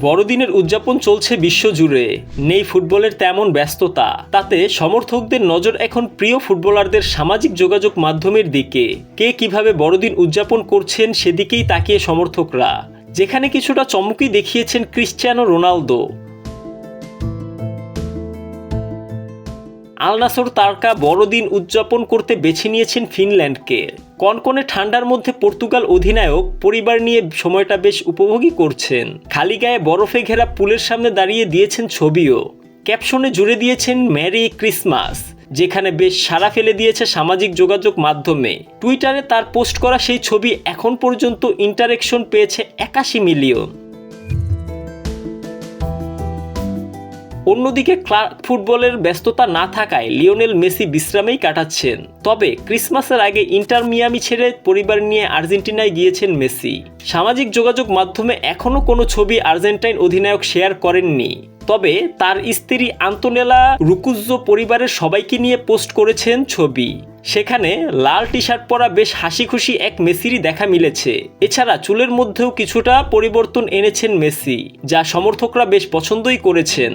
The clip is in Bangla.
বড়দিনের উদযাপন চলছে বিশ্বজুড়ে। নেই ফুটবলের তেমন ব্যস্ততা। তাতে সমর্থকদের নজর এখন প্রিয় ফুটবলারদের সামাজিক যোগাযোগ মাধ্যমের দিকে। কে কীভাবে বড়দিন উদযাপন করছেন সেদিকেই তাকিয়ে সমর্থকরা। যেখানে কিছুটা চমকই দেখিয়েছেন ক্রিশ্চিয়ানো রোনালদো। আলনাসর তারকা বড়দিন উদযাপন করতে বেছে নিয়েছেন ফিনল্যান্ডকে। কনকনে ঠান্ডার মধ্যে পর্তুগাল অধিনায়ক পরিবার নিয়ে সময়টা বেশ উপভোগী করছেন। খালি গায়ে বরফে ঘেরা পুলের সামনে দাঁড়িয়ে দিয়েছেন ছবিও। ক্যাপশনে জুড়ে দিয়েছেন ম্যারি ক্রিসমাস, যেখানে বেশ সাড়া ফেলে দিয়েছে সামাজিক যোগাযোগ মাধ্যমে। টুইটারে তার পোস্ট করা সেই ছবি এখন পর্যন্ত ইন্টারেকশন পেয়েছে একাশি মিলিয়ন। অন্যদিকে ফুটবলের ব্যস্ততা না থাকায় লিওনেল মেসি বিশ্রামেই কাটাচ্ছেন। তবে ক্রিসমাসের আগে ইন্টার মিয়ামি ছেড়ে পরিবার নিয়ে আর্জেন্টিনায় গিয়েছেন মেসি। সামাজিক যোগাযোগ মাধ্যমে এখনও কোনো ছবি আর্জেন্টাইন অধিনায়ক শেয়ার করেননি। তবে তার স্ত্রী আন্তোনেলা রুকুজ্জো পরিবারের সবাইকে নিয়ে পোস্ট করেছেন ছবি। সেখানে লাল টি শার্ট পরা বেশ হাসি খুশি এক মেসিরই দেখা মিলেছে। এছাড়া চুলের মধ্যেও কিছুটা পরিবর্তন এনেছেন মেসি, যা সমর্থকরা বেশ পছন্দই করেছেন।